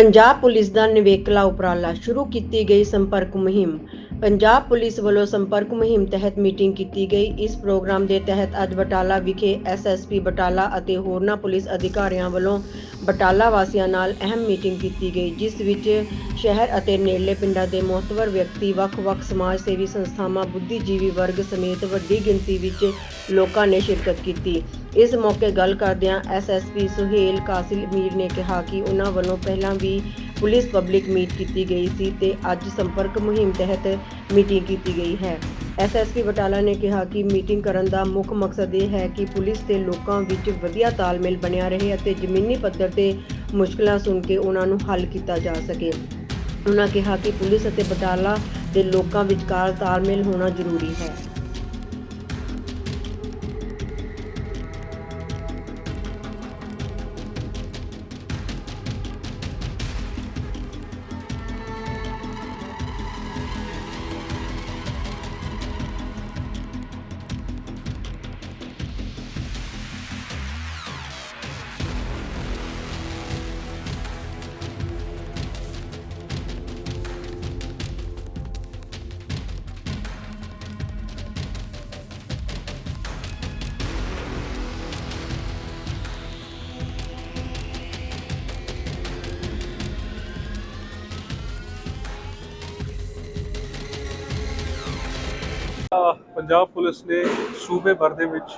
Punjab police ਦਾ ਨਿਵੇਕਲਾ ਉਪਰਾਲਾ ਸ਼ੁਰੂ ਕੀਤੀ ਗਈ ਸੰਪਰਕ ਮੁਹਿੰਮ। ਪੰਜਾਬ ਪੁਲਿਸ ਵੱਲੋਂ ਸੰਪਰਕ ਮੁਹਿੰਮ ਤਹਿਤ ਮੀਟਿੰਗ ਕੀਤੀ ਗਈ। ਇਸ ਪ੍ਰੋਗਰਾਮ ਦੇ ਤਹਿਤ ਅੱਜ ਬਟਾਲਾ ਵਿਖੇ ਐਸਐਸਪੀ ਬਟਾਲਾ ਅਤੇ ਹੋਰਨਾਂ ਪੁਲਿਸ ਅਧਿਕਾਰੀਆਂ ਵੱਲੋਂ ਬਟਾਲਾ ਵਾਸੀਆਂ ਨਾਲ ਅਹਿਮ ਮੀਟਿੰਗ ਕੀਤੀ ਗਈ, ਜਿਸ ਵਿੱਚ ਸ਼ਹਿਰ ਅਤੇ ਨੇੜਲੇ ਪਿੰਡਾਂ ਦੇ ਮਹੱਤਵਰ ਵਿਅਕਤੀ, ਵੱਖ-ਵੱਖ ਸਮਾਜ ਸੇਵੀ ਸੰਸਥਾਵਾਂ, ਬੁੱਧੀਜੀਵੀ ਵਰਗ ਸਮੇਤ ਵੱਡੀ ਗਿਣਤੀ ਵਿੱਚ ਲੋਕਾਂ ਨੇ ਸ਼ਿਰਕਤ ਕੀਤੀ। ਇਸ ਮੌਕੇ ਗੱਲ ਕਰਦਿਆਂ ਐਸਐਸਪੀ ਸੁਹੇਲ ਕਾਸਿਲ ਮੀਰ ਨੇ ਕਿਹਾ ਕਿ ਉਹਨਾਂ ਵੱਲੋਂ ਪਹਿਲਾਂ ਵੀ ਪੁਲਿਸ ਪਬਲਿਕ ਮੀਟ ਕੀਤੀ ਗਈ ਸੀ ਤੇ ਅੱਜ ਸੰਪਰਕ ਮੁਹਿੰਮ ਤਹਿਤ ਮੀਟਿੰਗ ਕੀਤੀ ਗਈ ਹੈ। ਐਸਐਸਪੀ ਬਟਾਲਾ ਨੇ ਕਿਹਾ ਕਿ ਮੀਟਿੰਗ ਕਰਨ ਦਾ ਮੁੱਖ ਮਕਸਦ ਇਹ ਹੈ ਕਿ ਪੁਲਿਸ ਤੇ ਲੋਕਾਂ ਵਿੱਚ ਵਧੀਆ ਤਾਲਮੇਲ ਬਣਿਆ ਰਹੇ ਅਤੇ ਜ਼ਮੀਨੀ ਪੱਧਰ ਤੇ ਮੁਸ਼ਕਲਾਂ ਸੁਣ ਕੇ ਉਹਨਾਂ ਨੂੰ ਹੱਲ ਕੀਤਾ ਜਾ ਸਕੇ। ਉਹਨਾਂ ਕਿਹਾ ਕਿ ਪੁਲਿਸ ਅਤੇ ਬਟਾਲਾ ਦੇ ਲੋਕਾਂ ਵਿਚਕਾਰ ਤਾਲਮੇਲ ਹੋਣਾ ਜ਼ਰੂਰੀ ਹੈ। ਪੰਜਾਬ ਪੁਲਿਸ ਨੇ ਸੂਬੇ ਭਰ ਦੇ ਵਿੱਚ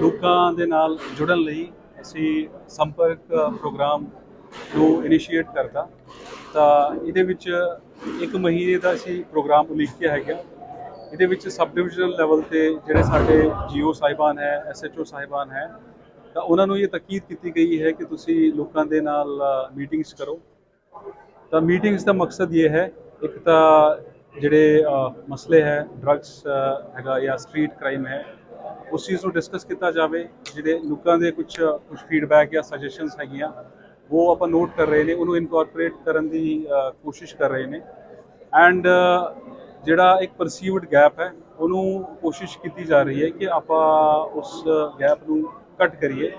ਲੋਕਾਂ ਦੇ ਨਾਲ ਜੁੜਨ ਲਈ ਅਸੀਂ ਸੰਪਰਕ ਪ੍ਰੋਗਰਾਮ ਨੂੰ ਇਨੀਸ਼ੀਏਟ ਕਰਤਾ। ਤਾਂ ਇਹਦੇ ਵਿੱਚ ਇੱਕ ਮਹੀਨੇ ਦਾ ਅਸੀਂ ਪ੍ਰੋਗਰਾਮ ਉਲੀਕਿਆ ਹੈਗਾ। ਇਹਦੇ ਵਿੱਚ ਸਬ ਡਿਵੀਜ਼ਨਲ ਲੈਵਲ ਤੇ ਜਿਹੜੇ ਸਾਡੇ ਜੀਓ ਸਾਹਿਬਾਨ ਹੈ ਐਸਐਚਓ ਸਾਹਿਬਾਨ ਹੈ, ਤਾਂ ਉਹਨਾਂ ਨੂੰ ਇਹ ਤਾਕੀਦ ਕੀਤੀ ਗਈ ਹੈ ਕਿ ਤੁਸੀਂ ਲੋਕਾਂ ਦੇ ਨਾਲ ਮੀਟਿੰਗਸ ਕਰੋ। ਤਾਂ ਮੀਟਿੰਗਸ ਦਾ ਮਕਸਦ ਇਹ ਹੈ, ਇੱਕ ਤਾਂ ਜਿਹੜੇ ਮਸਲੇ ਹੈ ਡਰੱਗਸ ਹੈਗਾ ਜਾਂ ਸਟਰੀਟ ਕ੍ਰਾਈਮ ਹੈ, ਉਸ ਚੀਜ਼ ਨੂੰ ਡਿਸਕਸ ਕੀਤਾ ਜਾਵੇ। ਜਿਹੜੇ ਲੋਕਾਂ ਦੇ ਕੁਝ ਕੁਝ ਫੀਡਬੈਕ ਜਾਂ ਸਜੈਸ਼ਨਸ ਹੈਗੀਆਂ, ਉਹ ਆਪਾਂ ਨੋਟ ਕਰ ਰਹੇ ਨੇ, ਉਹਨੂੰ ਇਨਕੋਰਪੋਰੇਟ ਕਰਨ ਦੀ ਕੋਸ਼ਿਸ਼ ਕਰ ਰਹੇ ਨੇ। ਐਂਡ ਜਿਹੜਾ ਇੱਕ ਪਰਸੀਵਡ ਗੈਪ ਹੈ, ਉਹਨੂੰ ਕੋਸ਼ਿਸ਼ ਕੀਤੀ ਜਾ ਰਹੀ ਹੈ ਕਿ ਆਪਾਂ ਉਸ ਗੈਪ ਨੂੰ ਕੱਟ ਕਰੀਏ।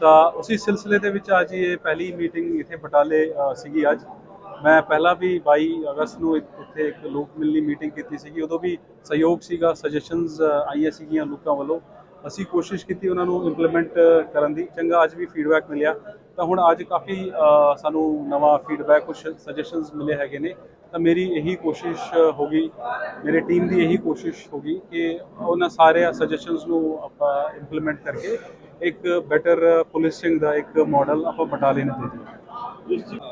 ਤਾਂ ਉਸੇ ਸਿਲਸਿਲੇ ਦੇ ਵਿੱਚ ਅੱਜ ਇਹ ਪਹਿਲੀ ਮੀਟਿੰਗ ਇੱਥੇ ਬਟਾਲੇ ਸੀਗੀ ਅੱਜ। ਮੈਂ ਪਹਿਲਾਂ ਵੀ 22 ਅਗਸਤ ਨੂੰ ਇੱਥੇ ਇੱਥੇ ਇੱਕ ਲੋਕ ਮਿਲਣੀ ਮੀਟਿੰਗ ਕੀਤੀ ਸੀਗੀ। ਉਦੋਂ ਵੀ ਸਹਿਯੋਗ ਸੀਗਾ ਸਜੈਸ਼ਨਸ ਆਈਆਂ ਸੀਗੀਆਂ ਲੋਕਾਂ ਵੱਲੋਂ। ਅਸੀਂ ਕੋਸ਼ਿਸ਼ ਕੀਤੀ ਉਹਨਾਂ ਨੂੰ ਇੰਪਲੀਮੈਂਟ ਕਰਨ ਦੀ। ਚੰਗਾ ਅੱਜ ਵੀ ਫੀਡਬੈਕ ਮਿਲਿਆ। ਤਾਂ ਹੁਣ ਅੱਜ ਕਾਫੀ ਸਾਨੂੰ ਨਵਾਂ ਫੀਡਬੈਕ ਕੁਝ ਸਜੈਸ਼ਨਸ ਮਿਲੇ ਹੈਗੇ ਨੇ। ਤਾਂ ਮੇਰੀ ਇਹੀ ਕੋਸ਼ਿਸ਼ ਹੋਗੀ, ਮੇਰੇ ਟੀਮ ਦੀ ਇਹੀ ਕੋਸ਼ਿਸ਼ ਹੋਗੀ ਕਿ ਉਹਨਾਂ ਸਾਰੇ ਸਜੈਸ਼ਨਸ ਨੂੰ ਆਪਾਂ ਇੰਪਲੀਮੈਂਟ ਕਰਕੇ ਇੱਕ ਬੈਟਰ ਪੁਲਿਸਿੰਗ ਦਾ ਇੱਕ ਮਾਡਲ ਆਪਾਂ ਬਟਾਲੇ ਨੇ ਦੇ ਦਈਏ।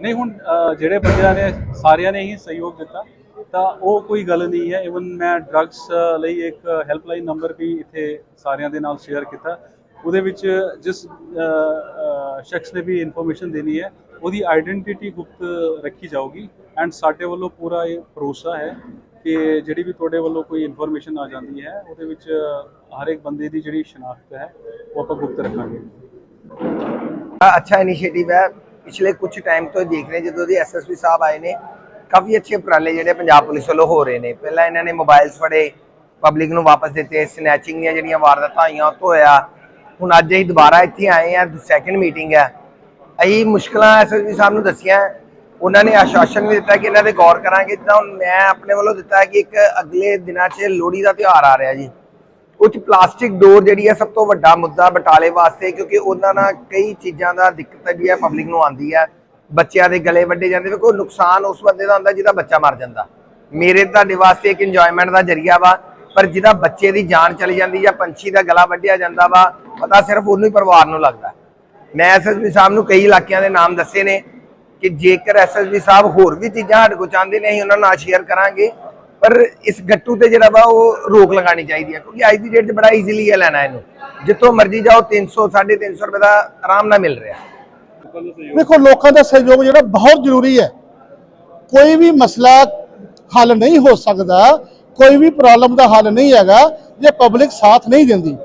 ਨਹੀਂ, ਹੁਣ ਜਿਹੜੇ ਬੰਦਿਆਂ ਨੇ ਸਾਰਿਆਂ ਨੇ ਹੀ ਸਹਿਯੋਗ ਦਿੱਤਾ, ਤਾਂ ਉਹ ਕੋਈ ਗੱਲ ਨਹੀਂ ਹੈ। ਇਵਨ ਮੈਂ ਡਰੱਗਸ ਲਈ ਇੱਕ ਹੈਲਪਲਾਈਨ ਨੰਬਰ ਵੀ ਇੱਥੇ ਸਾਰਿਆਂ ਦੇ ਨਾਲ ਸ਼ੇਅਰ ਕੀਤਾ। ਉਹਦੇ ਵਿੱਚ ਜਿਸ ਸ਼ਖਸ ਨੇ ਵੀ ਇਨਫੋਰਮੇਸ਼ਨ ਦੇਣੀ ਹੈ, ਉਹਦੀ ਆਇਡੈਂਟੀਟੀ ਗੁਪਤ ਰੱਖੀ ਜਾਊਗੀ। ਐਂਡ ਸਾਡੇ ਵੱਲੋਂ ਪੂਰਾ ਇਹ ਭਰੋਸਾ ਹੈ ਕਿ ਜਿਹੜੀ ਵੀ ਤੁਹਾਡੇ ਵੱਲੋਂ ਕੋਈ ਇਨਫੋਰਮੇਸ਼ਨ ਆ ਜਾਂਦੀ ਹੈ, ਉਹਦੇ ਵਿੱਚ ਹਰ ਇੱਕ ਬੰਦੇ ਦੀ ਜਿਹੜੀ ਸ਼ਨਾਖਤ ਹੈ, ਉਹ ਆਪਾਂ ਗੁਪਤ ਰੱਖਾਂਗੇ। ਅੱਛਾ ਇਨੀਸ਼ੀਏਟਿਵ ਹੈ। ਪਿਛਲੇ ਕੁਝ ਟਾਈਮ ਤੋਂ ਦੇਖ ਰਹੇ ਜਦੋਂ ਦੇ ਐਸਐਸਪੀ ਸਾਹਿਬ ਆਏ ਨੇ, ਕਾਫੀ ਅੱਛੇ ਉਪਰਾਲੇ ਜਿਹੜੇ ਪੰਜਾਬ ਪੁਲਿਸ ਵੱਲੋਂ ਹੋ ਰਹੇ ਨੇ। ਪਹਿਲਾਂ ਇਹਨਾਂ ਨੇ ਮੋਬਾਈਲਸ ਫੜੇ ਪਬਲਿਕ ਨੂੰ ਵਾਪਸ ਦਿੱਤੇ ਸਨੈਚਿੰਗ ਦੀਆਂ ਜਿਹੜੀਆਂ ਵਾਰਦਾਤਾਂ ਆਈਆਂ ਉਹ ਤੋਂ ਹੋਇਆ। ਹੁਣ ਅੱਜ ਅਸੀਂ ਦੁਬਾਰਾ ਇੱਥੇ ਆਏ ਆ ਸੈਕੰਡ ਮੀਟਿੰਗ ਹੈ। ਅਸੀਂ ਮੁਸ਼ਕਲਾਂ ਐਸਐਸਪੀ ਸਾਹਿਬ ਨੂੰ ਦੱਸੀਆਂ। ਉਹਨਾਂ ਨੇ ਆਸ਼ਵਾਸਨ ਵੀ ਦਿੱਤਾ ਕਿ ਇਹਨਾਂ ਤੇ ਗੌਰ ਕਰਾਂਗੇ। ਜਿੱਦਾਂ ਹੁਣ ਮੈਂ ਆਪਣੇ ਵੱਲੋਂ ਦਿੱਤਾ ਕਿ ਇੱਕ ਅਗਲੇ ਦਿਨਾਂ 'ਚ ਲੋਹੜੀ ਦਾ ਤਿਉਹਾਰ ਆ ਰਿਹਾ ਜੀ। ਕੁਝ ਪਲਾਸਟਿਕ ਡੋਰ ਜਿਹੜੀ ਹੈ ਸਭ ਤੋਂ ਵੱਡਾ ਮੁੱਦਾ ਬਟਾਲੇ ਵਾਸਤੇ, ਕਿਉਂਕਿ ਉਹਨਾਂ ਨਾਲ ਕਈ ਚੀਜ਼ਾਂ ਦਾ ਦਿੱਕਤ ਜਿਹੜੀ ਹੈ, ਪਬਲਿਕ ਨੂੰ ਆਉਂਦੀ ਹੈ। ਬੱਚਿਆਂ ਦੇ ਗਲੇ ਵੱਡੇ ਜਾਂਦੇ, ਵੇਖੋ ਨੁਕਸਾਨ ਉਸ ਬੰਦੇ ਦਾ ਹੁੰਦਾ ਜਿਹਦਾ ਬੱਚਾ ਮਰ ਜਾਂਦਾ। ਮੇਰੇ ਤੁਹਾਡੇ ਵਾਸਤੇ ਇੱਕ ਇੰਜੋਇਮੈਂਟ ਦਾ ਜਰੀਆ ਵਾ, ਪਰ ਜਿਹਦਾ ਬੱਚੇ ਦੀ ਜਾਨ ਚਲੀ ਜਾਂਦੀ ਜਾਂ ਪੰਛੀ ਦਾ ਗਲਾ ਵੱਢਿਆ ਜਾਂਦਾ ਵਾ, ਪਤਾ ਸਿਰਫ ਉਹਨੂੰ ਹੀ ਪਰਿਵਾਰ ਨੂੰ ਲੱਗਦਾ। ਮੈਂ ਐਸਐਸਪੀ ਸਾਹਿਬ ਨੂੰ ਕਈ ਇਲਾਕਿਆਂ ਦੇ ਨਾਮ ਦੱਸੇ ਨੇ ਕਿ ਜੇਕਰ ਐਸਐਸਪੀ ਸਾਹਿਬ ਹੋਰ ਵੀ ਚੀਜ਼ਾਂ ਸਾਡੇ ਕੋਲ ਚਾਹੁੰਦੇ ਨੇ, ਅਸੀਂ ਉਹਨਾਂ ਨਾਲ ਸ਼ੇਅਰ ਕਰਾਂਗੇ। ਪਰ ਇਸ ਗੱਟੂ ਤੇ ਜਿਹੜਾ ਵਾ ਉਹ ਰੋਕ ਲਗਾਣੀ ਚਾਹੀਦੀ ਹੈ, ਕਿਉਂਕਿ ਅੱਜ ਦੀ ਡੇਟ 'ਚ ਬੜਾ ਈਜ਼ੀਲੀ ਹੈ ਲੈਣਾ ਇਹਨੂੰ। ਜਿੱਥੋਂ ਮਰਜ਼ੀ ਜਾਓ 300 350 ਰੁਪਏ ਦਾ ਆਰਾਮ ਨਾਲ ਮਿਲ ਰਿਹਾ। ਵੇਖੋ ਲੋਕਾਂ ਦਾ ਸਹਿਯੋਗ ਜਿਹੜਾ ਬਹੁਤ ਜ਼ਰੂਰੀ ਹੈ। ਕੋਈ ਵੀ ਮਸਲਾ ਹੱਲ ਨਹੀਂ ਹੋ ਸਕਦਾ, ਕੋਈ ਵੀ ਪ੍ਰੋਬਲਮ ਦਾ ਹੱਲ ਨਹੀਂ ਹੈਗਾ, ਜੇ ਪਬਲਿਕ ਸਾਥ ਨਹੀਂ ਦਿੰਦੀ।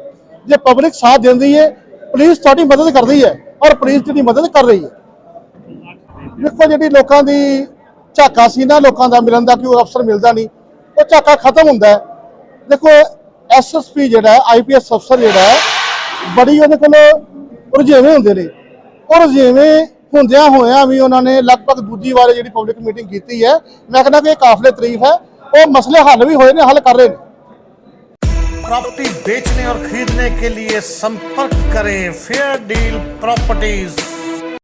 ਜੇ ਪਬਲਿਕ ਸਾਥ ਦਿੰਦੀ ਹੈ ਪੁਲਿਸ ਤੁਹਾਡੀ ਮਦਦ ਕਰਦੀ ਹੈ ਔਰ ਪੁਲਿਸ ਤੁਹਾਡੀ ਮਦਦ ਕਰ ਰਹੀ ਹੈ। ਦੇਖੋ, ਜਿਹੜੀ ਲੋਕਾਂ ਦੀ ਝਾਕਾ ਸੀ ਨਾ, ਲੋਕਾਂ ਦਾ ਮਿਲਣ ਦਾ ਕਿ ਉਹ ਅਫਸਰ ਮਿਲਦਾ ਨਹੀਂ। ਉਹ ਝਾਕਾ ਖਤਮ ਹੁੰਦਾ ਹੈ ਦੇਖੋ ਐਸਐਸਪੀ ਜਿਹੜਾ ਹੈ ਆਈਪੀਐਸ ਅਫਸਰ ਜਿਹੜਾ ਹੈ ਬੜੀ ਉਹਦੇ ਕੋਲ ਰੁਝੇਵੇਂ ਹੁੰਦੇ ਨੇ ਔਰ ਰੁਝੇਵੇਂ ਹੁੰਦਿਆਂ ਹੋਇਆਂ ਵੀ ਉਹਨਾਂ ਨੇ ਲਗਭਗ ਦੂਜੀ ਵਾਰ ਜਿਹੜੀ ਪਬਲਿਕ ਮੀਟਿੰਗ ਕੀਤੀ ਹੈ ਮੈਂ ਕਹਿੰਦਾ ਕਿ ਇਹ ਕਾਫਲੇ ਤਾਰੀਫ ਹੈ ਉਹ ਮਸਲੇ ਹੱਲ ਵੀ ਹੋਏ ਨੇ ਹੱਲ ਕਰ ਰਹੇ ਨੇ प्रॉपर्टी बेचने और खरीदने के लिए संपर्क करें फेयर डील प्रॉपर्टीज